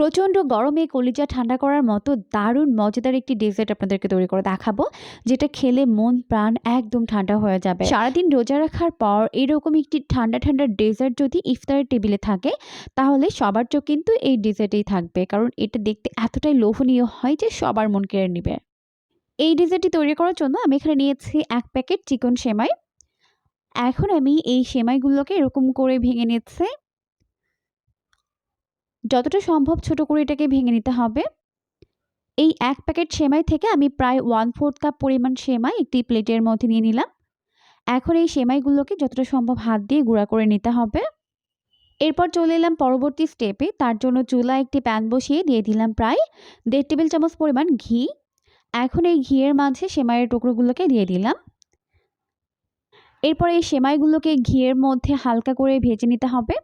প্রচণ্ড গরমে কলিজা ঠান্ডা করার মতো দারুণ, মজাদার একটি ডেজার্ট আপনাদেরকে তৈরি করে দেখাবো, যেটা খেলে মন, প্রাণ একদম ঠান্ডা হয়ে যাবে। সারাদিন রোজা রাখার পর এরকম একটি ঠান্ডা ঠান্ডা ডেজার্ট যদি ইফতারের টেবিলে থাকে, তাহলে সবার চোখ কিন্তু এই ডেজার্টেই থাকবে, কারণ এটা দেখতে এতটাই লোভনীয় হয় যে সবার মন কেড়ে নেবে। এই ডেজার্টটি তৈরি করার জন্য আমি এখানে নিয়েছি এক প্যাকেট চিকন সেমাই। এখন আমি এই সেমাইগুলোকে এরকম করে ভেঙে নিচ্ছে। যতটা সম্ভব ছোট করে এটাকে ভেঙে নিতে হবে। এই এক প্যাকেট সেমাই থেকে আমি প্রায় ওয়ান ফোর্থ কাপ পরিমাণ সেমাই একটি প্লেটের মধ্যে নিয়ে নিলাম। এখন এই সেমাইগুলোকে যতটা সম্ভব হাত দিয়ে গুঁড়া করে নিতে হবে। এরপর চলে এলাম পরবর্তী স্টেপে তার জন্য চুলা একটি প্যান বসিয়ে দিয়ে দিলাম প্রায় দেড় টেবিল চামচ পরিমাণ ঘি। এখন এই ঘিয়ের মাঝে সেমাইয়ের টুকরোগুলোকে দিয়ে দিলাম। এরপর এই সেমাইগুলোকে ঘিয়ের মধ্যে হালকা করে ভেজে নিতে হবে।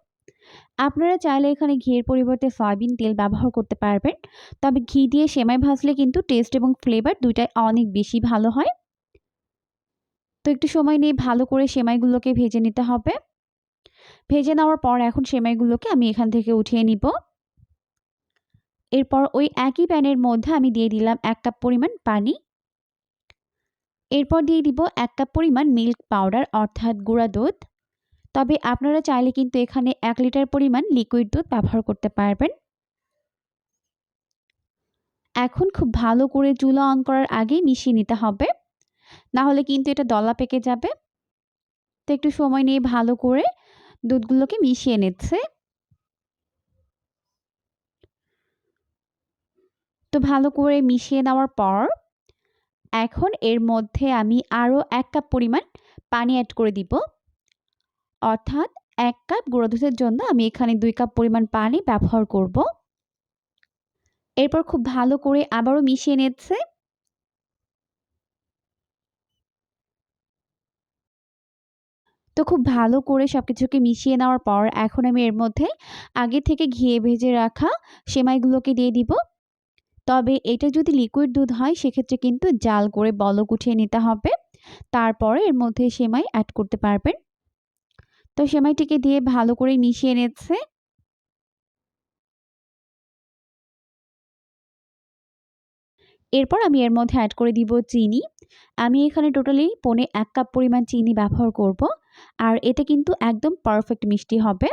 আপনারা চাইলে এখানে ঘিয়ের পরিবর্তে সয়াবিন তেল ব্যবহার করতে পারবেন। তবে ঘি দিয়ে সেমাই ভাজলে কিন্তু টেস্ট এবং ফ্লেভার দুইটাই অনেক বেশি ভালো হয়। তো একটু সময় নিয়ে ভালো করে সেমাইগুলোকে ভেজে নিতে হবে। ভেজে নেওয়ার পর এখন সেমাইগুলোকে আমি এখান থেকে উঠিয়ে নিব। এরপর ওই একই প্যানের মধ্যে আমি দিয়ে দিলাম এক কাপ পরিমাণ পানি। এরপর দিয়ে দিব এক কাপ পরিমাণ মিল্ক পাউডার অর্থাৎ গুঁড়া দুধ। তবে আপনারা চাইলে কিন্তু এখানে এক লিটার পরিমাণ লিকুইড দুধ ব্যবহার করতে পারবেন। এখন খুব ভালো করে চুলা অন করার আগেই মিশিয়ে নিতে হবে। না হলে কিন্তু এটা দলা পেকে যাবে। তো একটু সময় নিয়ে ভালো করে দুধগুলোকে মিশিয়ে নিচ্ছে। তো ভালো করে মিশিয়ে নেওয়ার পর এখন এর মধ্যে আমি আরও এক কাপ পরিমাণ পানি অ্যাড করে দিব। অর্থাৎ এক কাপ গুঁড়ো দুধের জন্য আমি এখানে দুই কাপ পরিমাণ পানি ব্যবহার করব। এরপর খুব ভালো করে আবারও মিশিয়ে নিচ্ছে। তো খুব ভালো করে সব কিছুকে মিশিয়ে নেওয়ার পর এখন আমি এর মধ্যে আগে থেকে ঘিয়ে ভেজে রাখা সেমাইগুলোকে দিয়ে দিব। তবে এটা যদি লিকুইড দুধ হয়, সেক্ষেত্রে কিন্তু জাল করে বলক উঠিয়ে নিতে হবে। তারপরে এর মধ্যে সেমাই অ্যাড করতে পারবেন। তো সেমাইটিকে দিয়ে ভালো করে মিশিয়ে নিচ্ছে। এরপর আমি এর মধ্যে অ্যাড করে দিব চিনি। আমি এখানে টোটালি পনে এক কাপ পরিমাণ চিনি ব্যবহার করব। আর এটা কিন্তু একদম পারফেক্ট মিষ্টি হবে।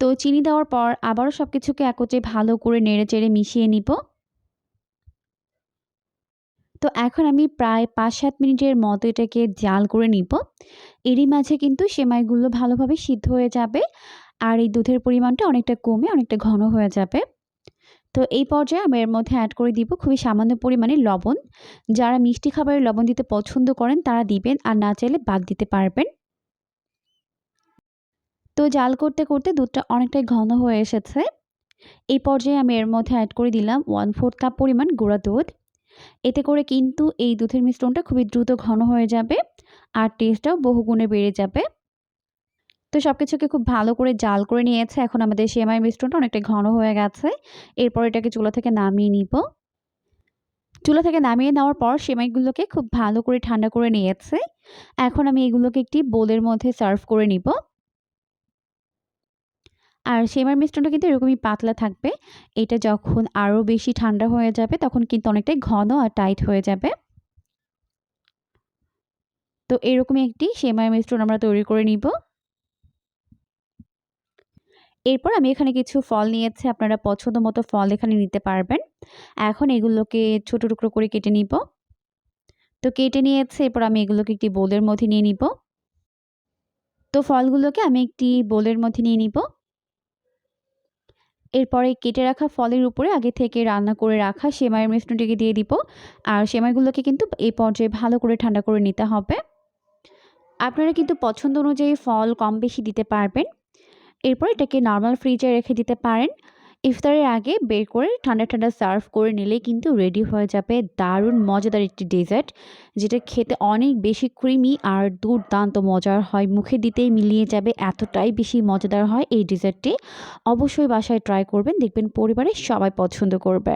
তো চিনি দেওয়ার পর আবারও সব কিছুকে একত্রে ভালো করে নেড়ে চেড়ে মিশিয়ে নিব। তো এখন আমি প্রায় পাঁচ সাত মিনিটের মতো এটাকে জাল করে নিব। এরই মাঝে কিন্তু সেমাইগুলো ভালোভাবে সিদ্ধ হয়ে যাবে আর এই দুধের পরিমাণটা অনেকটা কমে অনেকটা ঘন হয়ে যাবে। তো এই পর্যায়ে আমি এর মধ্যে অ্যাড করে দিব খুবই সামান্য পরিমাণে লবণ। যারা মিষ্টি খাবারে লবণ দিতে পছন্দ করেন তারা দিবেন, আর না চাইলে বাদ দিতে পারবেন। তো জাল করতে করতে দুধটা অনেকটাই ঘন হয়ে এসেছে। এই পর্যায়ে আমি এর মধ্যে অ্যাড করে দিলাম ওয়ান ফোর্থ কাপ পরিমাণ গুঁড়া দুধ। এতে করে কিন্তু এই দুধের মিশ্রণটা খুবই দ্রুত ঘন হয়ে যাবে আর টেস্টটাও বহুগুণে বেড়ে যাবে। তো সব কিছুকে খুব ভালো করে জাল করে নিয়েছে। এখন আমাদের সেমাই মিশ্রণটা অনেকটা ঘন হয়ে গেছে। এরপর এটাকে চুলা থেকে নামিয়ে নিব। চুলা থেকে নামিয়ে নেওয়ার পর সেমাইগুলোকে খুব ভালো করে ঠান্ডা করে নিয়েছে। এখন আমি এগুলোকে একটি বোলের মধ্যে সার্ভ করে নিব। আর সেমাই মিশ্রণটা কিন্তু এরকমই পাতলা থাকবে। এটা যখন আরও বেশি ঠান্ডা হয়ে যাবে, তখন কিন্তু অনেকটাই ঘন আর টাইট হয়ে যাবে। তো এরকমই একটি সেমাই মিশ্রণ আমরা তৈরি করে নিব। এরপর আমি এখানে কিছু ফল নিয়েছি, আপনারা পছন্দ মতো ফল এখানে নিতে পারবেন। এখন এগুলোকে ছোট টুকরো করে কেটে নিব। তো কেটে নিয়েছে, এরপর আমি এগুলোকে একটি বোলের মধ্যে নিয়ে নিব। তো ফলগুলোকে আমি একটি বোলের মধ্যে নিয়ে নিব। এরপরে কেটে রাখা ফলের উপরে আগে থেকে রান্না করে রাখা সেমাইয়ের মিশ্রণটিকে দিয়ে দিব। আর সেমাইগুলোকে কিন্তু এই পর্যায়ে ভালো করে ঠান্ডা করে নিতে হবে। আপনারা কিন্তু পছন্দ অনুযায়ী ফল কম বেশি দিতে পারবেন। এরপর এটাকে নর্মাল ফ্রিজে রেখে দিতে পারেন। ইফতারের আগে বের করে ঠান্ডা ঠান্ডা সার্ভ করে নিলে কিন্তু রেডি হয়ে যাবে দারুণ মজাদার একটি ডেজার্ট, যেটা খেতে অনেক বেশি ক্রিমি আর দুর্দান্ত মজার হয়। মুখে দিতেই মিলিয়ে যাবে, এতটাই বেশি মজাদার হয় এই ডেজার্টটি। অবশ্যই বাসায় ট্রাই করবেন, দেখবেন পরিবারের সবাই পছন্দ করবে।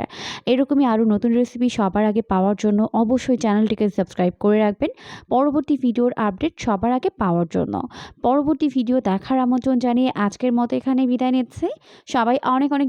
এরকমই আরও নতুন রেসিপি সবার আগে পাওয়ার জন্য অবশ্যই চ্যানেলটিকে সাবস্ক্রাইব করে রাখবেন। পরবর্তী ভিডিওর আপডেট সবার আগে পাওয়ার জন্য। পরবর্তী ভিডিও দেখার আমন্ত্রণ জানিয়ে আজকের মতো এখানে বিদায় নিচ্ছে। সবাই অনেক অনেক